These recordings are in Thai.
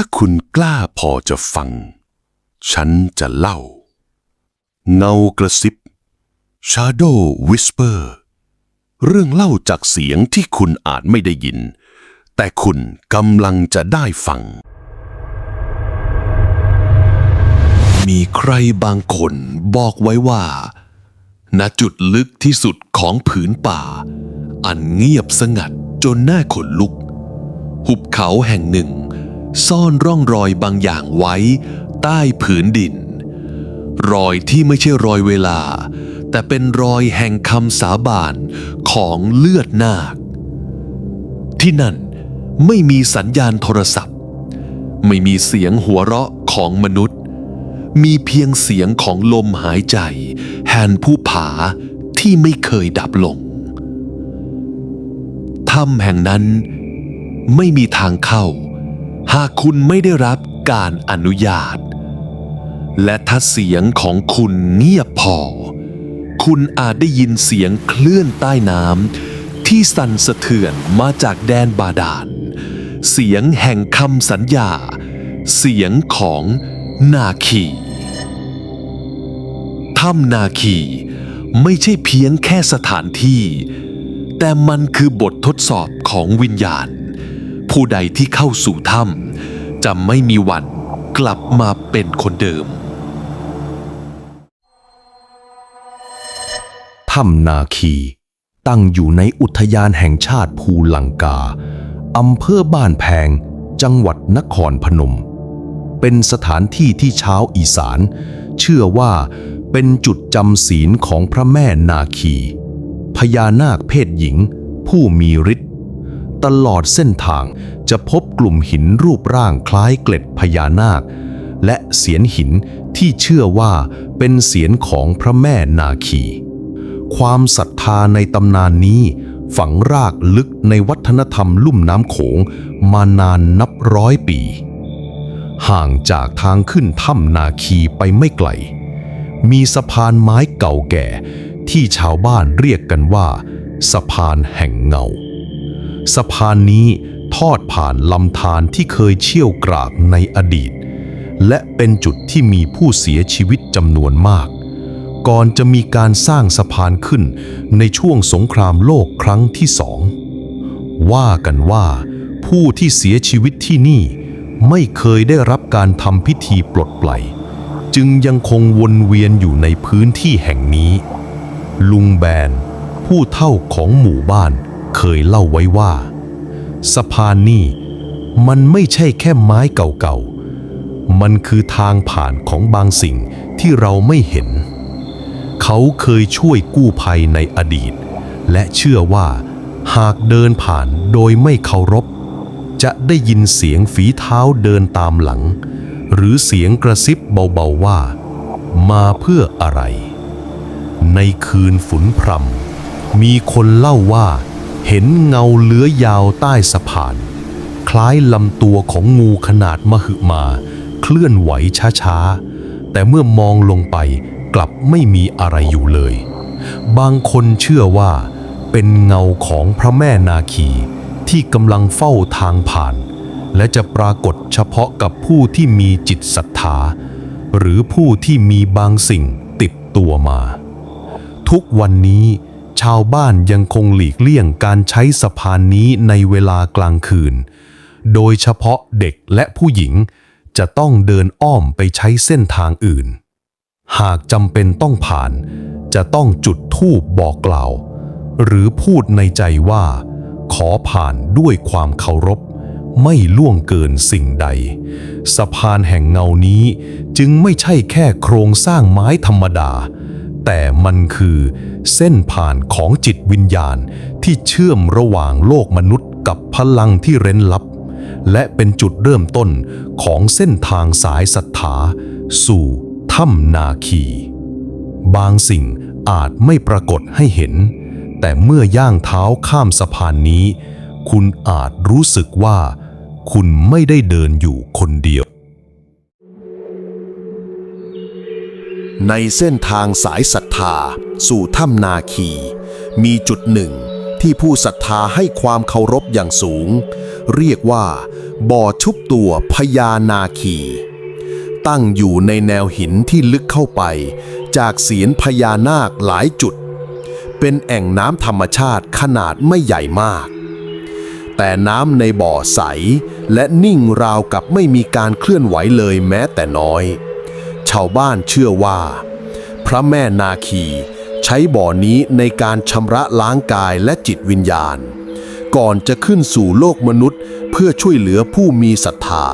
ถ้าคุณกล้าพอจะฟัง ฉันจะเล่า เงากระซิบ Shadow Whisper เรื่องเล่าจากเสียงที่คุณอาจไม่ได้ยิน แต่คุณกำลังจะได้ฟัง มีใครบางคนบอกไว้ว่า ณจุดลึกที่สุดของผืนป่า อันเงียบสงัดจนน่าขนลุก หุบเขาแห่งหนึ่ง ซ่อนร่องรอยบางอย่างไว้ ใต้ผืนดิน รอยที่ไม่ใช่รอยเวลา แต่เป็นรอยแห่งคำสาบานของเลือดนาค ที่นั่นไม่มีสัญญาณโทรศัพท์ ไม่มีเสียงหัวเราะของมนุษย์ มีเพียงเสียงของลมหายใจแห่งผู้ผาที่ไม่เคยดับลงถ้ำแห่งนั้นไม่มีทางเข้า หากคุณไม่ได้รับการอนุญาต และถ้าเสียงของคุณเงียบพอ คุณอาจได้ยินเสียงเคลื่อนใต้น้ำที่สั่นสะเทือนมาจากแดนบาดาล เสียงแห่งคำสัญญา เสียงของนาคีถ้ำนาคีไม่ใช่เพียงแค่สถานที่ แต่มันคือบททดสอบของวิญญาณ ผู้ใดที่เข้าสู่ถ้ำ จะไม่มีวันกลับมาเป็นคนเดิม ถ้ำนาคี ตั้งอยู่ในอุทยานแห่งชาติภูลังกา อำเภอบ้านแพง จังหวัดนครพนม เป็นสถานที่ที่ชาวอีสาน เชื่อว่าเป็นจุดจำศีลของพระแม่นาคี พญานาคเพศหญิง ผู้มีฤทธิ ตลอดเส้นทาง จะพบกลุ่มหินรูปร่างคล้ายเกล็ดพญานาค และเสียนหินที่เชื่อว่าเป็นเสียนของพระแม่นาคี ความศรัทธาในตำนานนี้ ฝังรากลึกในวัฒนธรรมลุ่มน้ำโขงมานานนับร้อยปี ห่างจากทางขึ้นถ้ำนาคีไปไม่ไกล มีสะพานไม้เก่าแก่ที่ชาวบ้านเรียกกันว่า สะพานแห่งเงา สะพานนี้ทอดผ่านลำธารที่เคยเชี่ยวกรากในอดีต และเป็นจุดที่มีผู้เสียชีวิตจำนวนมาก ก่อนจะมีการสร้างสะพานขึ้นในช่วงสงครามโลกครั้งที่สองว่ากันว่า ผู้ที่เสียชีวิตที่นี่ ไม่เคยได้รับการทำพิธีปลดปล่อยจึงยังคงวนเวียนอยู่ในพื้นที่แห่งนี้ ลุงแบน ผู้เฒ่าของหมู่บ้าน เคยเล่าไว้ว่า สะพานนี่มันไม่ใช่แค่ไม้เก่าๆ มันคือทางผ่านของบางสิ่งที่เราไม่เห็น เขาเคยช่วยกู้ภัยในอดีต และเชื่อว่าหากเดินผ่านโดยไม่เคารพ จะได้ยินเสียงฝีเท้าเดินตามหลัง หรือเสียงกระซิบเบาๆว่า มาเพื่ออะไร ในคืนฝุนพรำมีคนเล่าว่า เห็นเงาเลื้อยยาวใต้สะพาน คล้ายลำตัวของงูขนาดมหึมา เคลื่อนไหวช้าๆ แต่เมื่อมองลงไปกลับไม่มีอะไรอยู่เลย บางคนเชื่อว่า เป็นเงาของพระแม่นาคีที่กำลังเฝ้าทางผ่าน และจะปรากฏเฉพาะกับผู้ที่มีจิตศรัทธา หรือผู้ที่มีบางสิ่งติดตัวมา ทุกวันนี้ ชาวบ้านยังคงหลีกเลี่ยงการใช้สะพานนี้ในเวลากลางคืน โดยเฉพาะเด็กและผู้หญิงจะต้องเดินอ้อมไปใช้เส้นทางอื่น หากจำเป็นต้องผ่าน จะต้องจุดธูปบอกกล่าว หรือพูดในใจว่า ขอผ่านด้วยความเคารพ ไม่ล่วงเกินสิ่งใด สะพานแห่งเงานี้จึงไม่ใช่แค่โครงสร้างไม้ธรรมดา แต่มันคือเส้นผ่านของจิตวิญญาณที่เชื่อมระหว่างโลกมนุษย์กับพลังที่เร้นลับ และเป็นจุดเริ่มต้นของเส้นทางสายศรัทธาสู่ถ้ำนาคี บางสิ่งอาจไม่ปรากฏให้เห็น แต่เมื่อย่างเท้าข้ามสะพานนี้ คุณอาจรู้สึกว่า คุณไม่ได้เดินอยู่คนเดียว ในเส้นทางสายศรัทธา สู่ถ้ำนาคี มีจุดหนึ่ง ที่ผู้ศรัทธาให้ความเคารพอย่างสูง เรียกว่า บ่อชุบตัวพญานาคี ตั้งอยู่ในแนวหินที่ลึกเข้าไป จากเสียนพญานาคหลายจุด เป็นแอ่งน้ำธรรมชาติขนาดไม่ใหญ่มาก แต่น้ำในบ่อใส และนิ่งราวกับไม่มีการเคลื่อนไหวเลยแม้แต่น้อย ชาวบ้านเชื่อว่า พระแม่นาคี ใช้บ่อนี้ในการชำระล้างกายและจิตวิญญาณ ก่อนจะขึ้นสู่โลกมนุษย์เพื่อช่วยเหลือผู้มีศรัทธา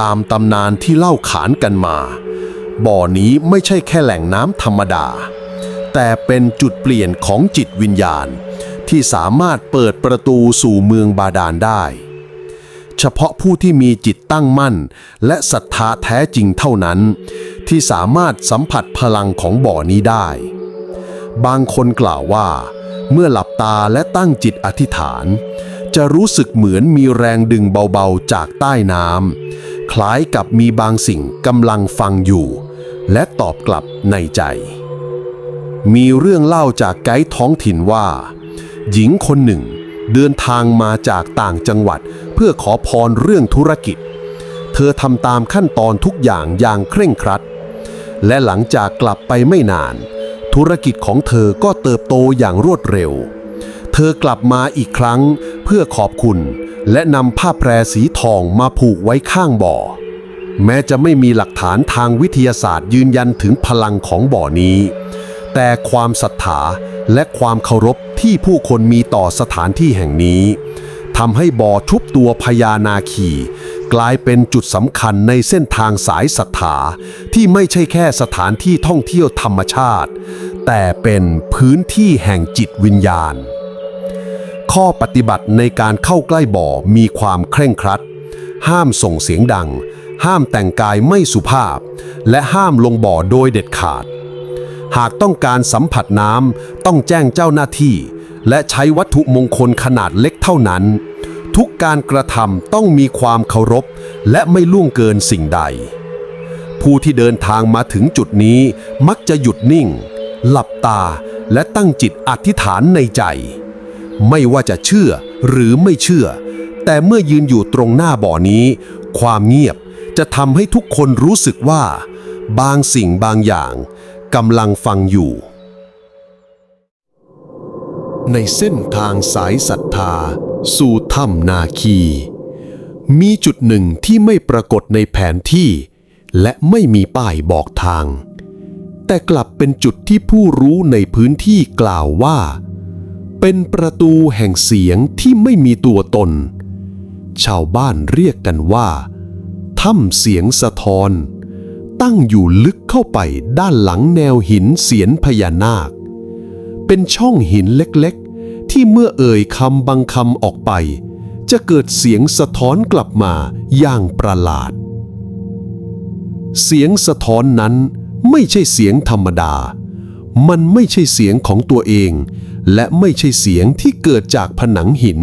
ตามตำนานที่เล่าขานกันมา บ่อนี้ไม่ใช่แค่แหล่งน้ำธรรมดา แต่เป็นจุดเปลี่ยนของจิตวิญญาณ ที่สามารถเปิดประตูสู่เมืองบาดาลได้ เฉพาะผู้ที่มีจิตตั้งมั่น และศรัทธาแท้จริงเท่านั้น ที่สามารถสัมผัสพลังของบ่อนี้ได้ บางคนกล่าวว่า เมื่อหลับตาและตั้งจิตอธิษฐาน จะรู้สึกเหมือนมีแรงดึงเบาๆจากใต้น้ำคล้ายกับมีบางสิ่งกำลังฟังอยู่ และตอบกลับในใจ มีเรื่องเล่าจากไกด์ท้องถิ่นว่า หญิงคนหนึ่งเดินทางมาจากต่างจังหวัด พื่อขอพรเรื่องธุรกิจ เธอทำตามขั้นตอนทุกอย่างอย่างเคร่งครัด และหลังจากกลับไปไม่นาน ธุรกิจของเธอก็เติบโตอย่างรวดเร็ว เธอกลับมาอีกครั้งเพื่อขอบคุณ และนำผ้าแพรสีทองมาผูกไว้ข้างบ่อ แม้จะไม่มีหลักฐานทางวิทยาศาสตร์ยืนยันถึงพลังของบ่อนี้ แต่ความศรัทธาและความเคารพที่ผู้คนมีต่อสถานที่แห่งนี้ ทำให้บ่อทุบตัวพญานาคี กลายเป็นจุดสำคัญในเส้นทางสายศรัทธาที่ไม่ใช่แค่สถานที่ท่องเที่ยวธรรมชาติ แต่เป็นพื้นที่แห่งจิตวิญญาณ ข้อปฏิบัติในการเข้าใกล้บ่อมีความเคร่งครัด ห้ามส่งเสียงดัง ห้ามแต่งกายไม่สุภาพ และห้ามลงบ่อโดยเด็ดขาด หากต้องการสัมผัสน้ำต้องแจ้งเจ้าหน้าที่ และใช้วัตถุมงคลขนาดเล็กเท่านั้น ทุกการกระทำต้องมีความเคารพ และไม่ล่วงเกินสิ่งใด ผู้ที่เดินทางมาถึงจุดนี้มักจะหยุดนิ่ง หลับตาและตั้งจิตอธิษฐานในใจ ไม่ว่าจะเชื่อหรือไม่เชื่อ แต่เมื่อยืนอยู่ตรงหน้าบ่อนี้ ความเงียบจะทำให้ทุกคนรู้สึกว่า บางสิ่งบางอย่างกำลังฟังอยู่ ในเส้นทางสายศรัทธา สู่ถ้ำนาคี มีจุดหนึ่งที่ไม่ปรากฏในแผนที่ และไม่มีป้ายบอกทาง แต่กลับเป็นจุดที่ผู้รู้ในพื้นที่กล่าวว่า เป็นประตูแห่งเสียงที่ไม่มีตัวตน ชาวบ้านเรียกกันว่าถ้ำเสียงสะท้อน ตั้งอยู่ลึกเข้าไปด้านหลังแนวหินเสียนพญานาค เป็นช่องหินเล็ก ที่เมื่อเอ่ยคำบางคำออกไป จะเกิดเสียงสะท้อนกลับมาอย่างประหลาด เสียงสะท้อนนั้นไม่ใช่เสียงธรรมดา มันไม่ใช่เสียงของตัวเอง และไม่ใช่เสียงที่เกิดจากผนังหิน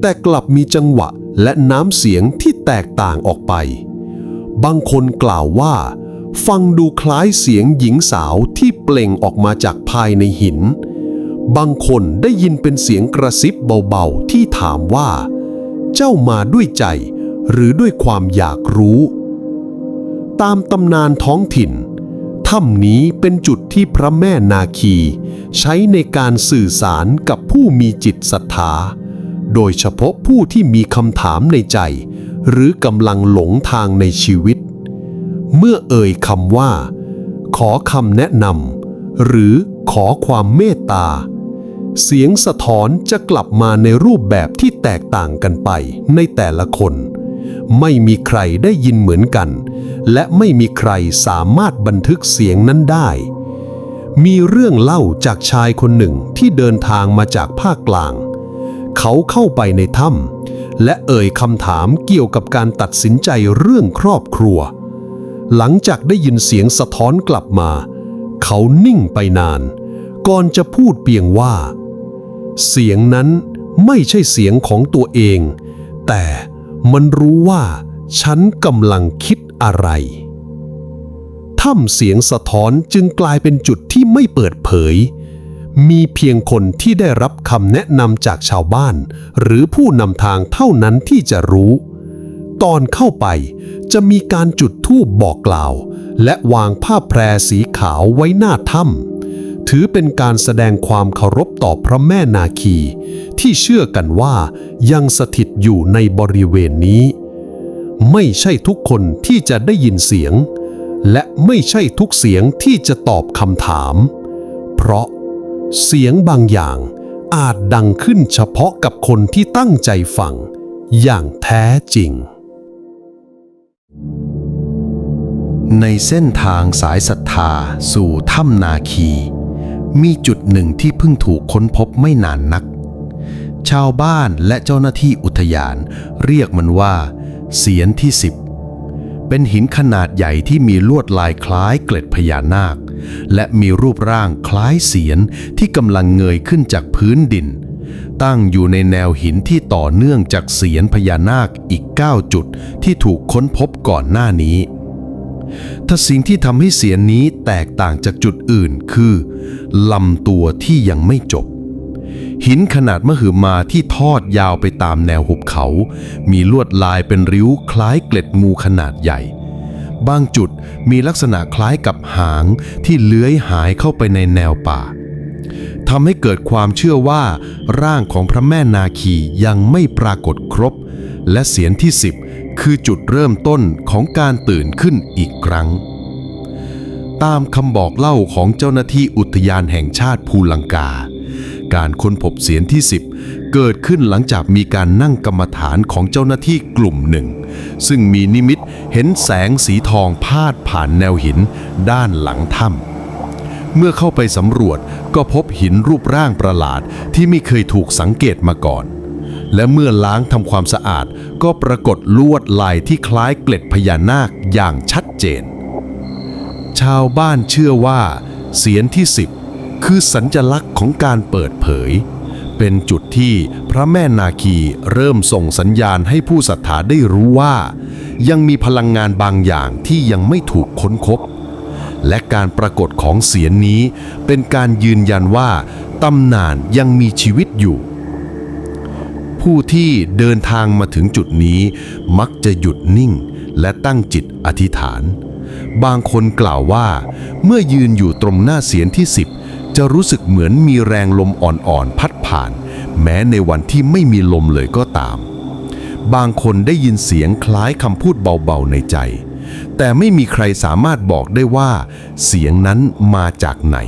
แต่กลับมีจังหวะและน้ำเสียงที่แตกต่างออกไป บางคนกล่าวว่า ฟังดูคล้ายเสียงหญิงสาวที่เปล่งออกมาจากภายในหิน บางคนได้ยินเป็นเสียงกระซิบเบาๆ ที่ถามว่า เจ้ามาด้วยใจ หรือด้วยความอยากรู้ ตามตำนานท้องถิ่น ถ้ำนี้เป็นจุดที่พระแม่นาคี ใช้ในการสื่อสารกับผู้มีจิตศรัทธา โดยเฉพาะผู้ที่มีคำถามในใจ หรือกำลังหลงทางในชีวิต เมื่อเอ่ยคำว่า ขอคำแนะนำหรือขอความเมตตา เสียงสะท้อนจะกลับมาในรูปแบบที่แตกต่างกันไปในแต่ละคน ไม่มีใครได้ยินเหมือนกัน และไม่มีใครสามารถบันทึกเสียงนั้นได้ มีเรื่องเล่าจากชายคนหนึ่งที่เดินทางมาจากภาคกลาง เขาเข้าไปในถ้ำและเอ่ยคำถามเกี่ยวกับการตัดสินใจเรื่องครอบครัว หลังจากได้ยินเสียงสะท้อนกลับมา เขานิ่งไปนานก่อนจะพูดเพียงว่า เสียงนั้นไม่ใช่เสียงของตัวเอง แต่มันรู้ว่าฉันกำลังคิดอะไร ถ้ำเสียงสะท้อนจึงกลายเป็นจุดที่ไม่เปิดเผย มีเพียงคนที่ได้รับคำแนะนำจากชาวบ้าน หรือผู้นำทางเท่านั้นที่จะรู้ ตอนเข้าไปจะมีการจุดธูปบอกกล่าว และวางผ้าแพรสีขาวไว้หน้าถ้ำ ถือเป็นการแสดงความเคารพต่อพระแม่นาคี ที่เชื่อกันว่ายังสถิตอยู่ในบริเวณนี้ ไม่ใช่ทุกคนที่จะได้ยินเสียง และไม่ใช่ทุกเสียงที่จะตอบคำถาม เพราะเสียงบางอย่างอาจดังขึ้นเฉพาะกับคนที่ตั้งใจฟัง อย่างแท้จริง ในเส้นทางสายศรัทธาสู่ถ้ำนาคี มีจุดหนึ่งที่เพิ่งถูกค้นพบไม่นานนัก ชาวบ้านและเจ้าหน้าที่อุทยานเรียกมันว่าเสียนที่สิบเป็นหินขนาดใหญ่ที่มีลวดลายคล้ายเกล็ดพญานาค และมีรูปร่างคล้ายเสียนที่กำลังเงยขึ้นจากพื้นดิน ตั้งอยู่ในแนวหินที่ต่อเนื่องจากเสียนพญานาคอีก 9 จุดที่ถูกค้นพบก่อนหน้านี้ ถ้าสิ่งที่ทำให้เสียนนี้แตกต่างจากจุดอื่นคือลำตัวที่ยังไม่จบ หินขนาดมหึมาที่ทอดยาวไปตามแนวหุบเขา มีลวดลายเป็นริ้วคล้ายเกล็ดงูขนาดใหญ่ บางจุดมีลักษณะคล้ายกับหางที่เลื้อยหายเข้าไปในแนวป่าทำให้เกิดความเชื่อว่า ร่างของพระแม่นาคียังไม่ปรากฏครบ และเสียนที่สิบคือจุดเริ่มต้นของการตื่นขึ้นอีกครั้ง ตามคำบอกเล่าของเจ้าหน้าที่อุทยานแห่งชาติภูลังกา การค้นพบเสียนที่ 10 เกิดขึ้นหลังจากมีการนั่งกรรมฐานของเจ้าหน้าที่กลุ่มหนึ่ง ซึ่งมีนิมิตเห็นแสงสีทองพาดผ่านแนวหินด้านหลังถ้ำเมื่อเข้าไปสำรวจก็พบหินรูปร่างประหลาดที่ไม่เคยถูกสังเกตมาก่อน และเมื่อล้างทำความสะอาด ก็ปรากฏลวดลายที่คล้ายเกล็ดพญานาคอย่างชัดเจน ชาวบ้านเชื่อว่า เสียนที่สิบคือสัญลักษณ์ของการเปิดเผย เป็นจุดที่พระแม่นาคีเริ่มส่งสัญญาณให้ผู้ศรัทธาได้รู้ว่า ยังมีพลังงานบางอย่างที่ยังไม่ถูกค้นพบและการปรากฏของเสียนนี้เป็นการยืนยันว่าตำนานยังมีชีวิตอยู่ ผู้ที่เดินทางมาถึงจุดนี้ มักจะหยุดนิ่งและตั้งจิตอธิษฐาน บางคนกล่าวว่า เมื่อยืนอยู่ตรงหน้าเสียนที่สิบจะรู้สึกเหมือนมีแรงลมอ่อนๆพัดผ่าน แม้ในวันที่ไม่มีลมเลยก็ตาม บางคนได้ยินเสียงคล้ายคำพูดเบาๆในใจ แต่ไม่มีใครสามารถบอกได้ว่า เสียงนั้นมาจากไหน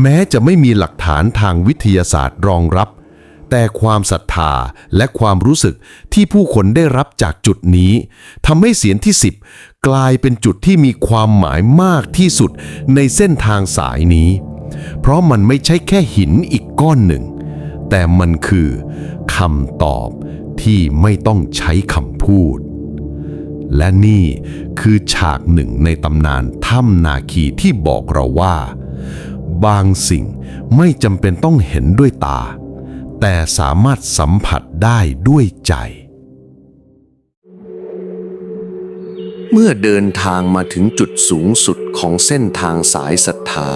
แม้จะไม่มีหลักฐานทางวิทยาศาสตร์รองรับ แต่ความศรัทธาและความรู้สึกที่ผู้คนได้รับจากจุดนี้ทำให้เสียนที่ 10 กลายเป็นจุดที่มีความหมายมากที่สุดในเส้นทางสายนี้ เพราะมันไม่ใช่แค่หินอีกก้อนหนึ่ง แต่มันคือคำตอบที่ไม่ต้องใช้คำพูด และนี่คือฉากหนึ่งในตำนานถ้ำนาคีที่บอกเราว่า บางสิ่งไม่จำเป็นต้องเห็นด้วยตา แต่สามารถสัมผัสได้ด้วยใจ เมื่อเดินทางมาถึงจุดสูงสุดของเส้นทางสายศรัทธา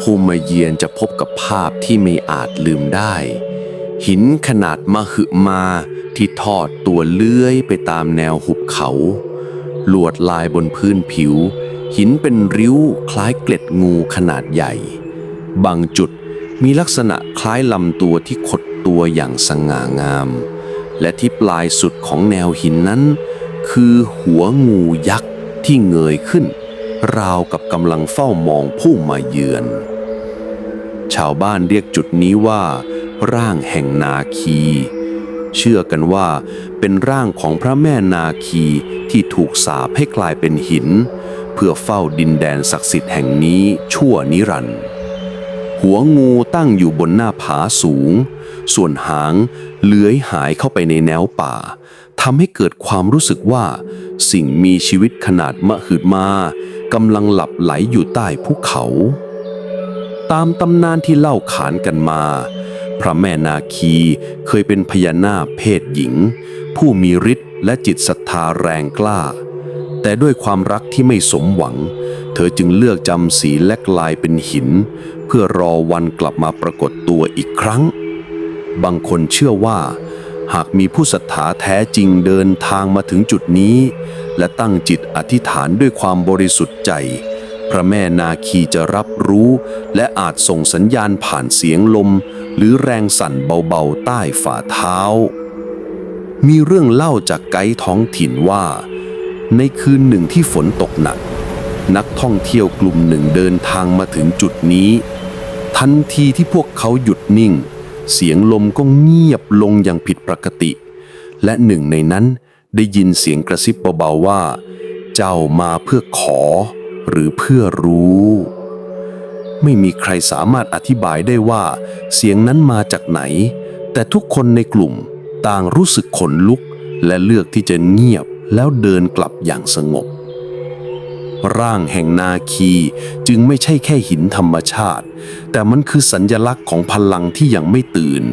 ผู้มาเยือนจะพบกับภาพที่ไม่อาจลืมได้ หินขนาดมหึมาที่ทอดตัวเลื้อยไปตามแนวหุบเขา ลวดลายบนพื้นผิว หินเป็นริ้วคล้ายเกล็ดงูขนาดใหญ่ บางจุด มีลักษณะคล้ายลำตัวที่ขดตัวอย่างสง่างาม และที่ปลายสุดของแนวหินนั้น คือหัวงูยักษ์ที่เงยขึ้น ราวกับกำลังเฝ้ามองผู้มาเยือน ชาวบ้านเรียกจุดนี้ว่า ร่างแห่งนาคี เชื่อกันว่าเป็นร่างของพระแม่นาคีที่ถูกสาปให้กลายเป็นหิน เพื่อเฝ้าดินแดนศักดิ์สิทธิ์แห่งนี้ชั่วนิรันดร์ หัวงูตั้งอยู่บนหน้าผาสูง ส่วนหางเลื้อยหายเข้าไปในแนวป่าทำให้เกิดความรู้สึกว่า สิ่งมีชีวิตขนาดมหึมากำลังหลับไหลอยู่ใต้ภูเขา ตามตำนานที่เล่าขานกันมา พระแม่นาคีเคยเป็นพญานาคเพศหญิง ผู้มีฤทธิ์และจิตศรัทธาแรงกล้า แต่ด้วยความรักที่ไม่สมหวัง เธอจึงเลือกจำศีลและกลายเป็นหิน เพื่อรอวันกลับมาปรากฏตัวอีกครั้ง บางคนเชื่อว่า หากมีผู้ศรัทธาแท้จริงเดินทางมาถึงจุดนี้ และตั้งจิตอธิษฐานด้วยความบริสุทธิ์ใจ พระแม่นาคีจะรับรู้ และอาจส่งสัญญาณผ่านเสียงลม หรือแรงสั่นเบาๆใต้ฝ่าเท้า มีเรื่องเล่าจากไกด์ท้องถิ่นว่า ในคืนหนึ่งที่ฝนตกหนัก นักท่องเที่ยวกลุ่มหนึ่งเดินทางมาถึงจุดนี้ ทันทีที่พวกเขาหยุดนิ่ง เสียงลมก็เงียบลงอย่างผิดปกติ และหนึ่งในนั้นได้ยินเสียงกระซิบเบาๆว่า เจ้ามาเพื่อขอ หรือเพื่อรู้ ไม่มีใครสามารถอธิบายได้ว่า เสียงนั้นมาจากไหน แต่ทุกคนในกลุ่มต่างรู้สึกขนลุก และเลือกที่จะเงียบแล้วเดินกลับอย่างสงบ ร่างแห่งนาคีจึงไม่ใช่แค่หินธรรมชาติ แต่มันคือสัญญลักษณ์ของพลังที่ยังไม่ตื่น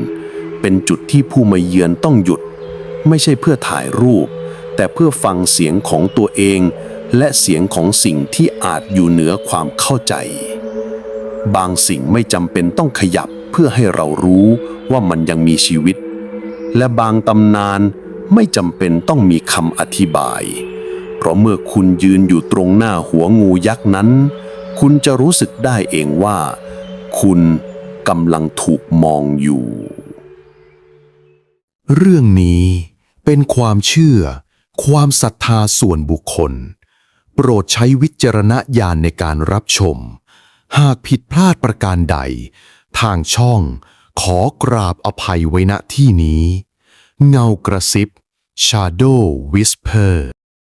เป็นจุดที่ผู้มาเยือนต้องหยุด ไม่ใช่เพื่อถ่ายรูป แต่เพื่อฟังเสียงของตัวเอง และเสียงของสิ่งที่อาจอยู่เหนือความเข้าใจ บางสิ่งไม่จำเป็นต้องขยับเพื่อให้เรารู้ว่ามันยังมีชีวิต และบางตำนานไม่จำเป็นต้องมีคำอธิบาย เพราะเมื่อคุณยืนอยู่ตรงหน้าหัวงูยักษ์นั้น คุณจะรู้สึกได้เองว่า คุณกำลังถูกมองอยู่ เรื่องนี้เป็นความเชื่อ ความศรัทธาส่วนบุคคล โปรดใช้วิจารณญาณในการรับชม หากผิดพลาดประการใด ทางช่องขอกราบอภัยไว้ณที่นี้ เงากระซิบ Shadow Whisper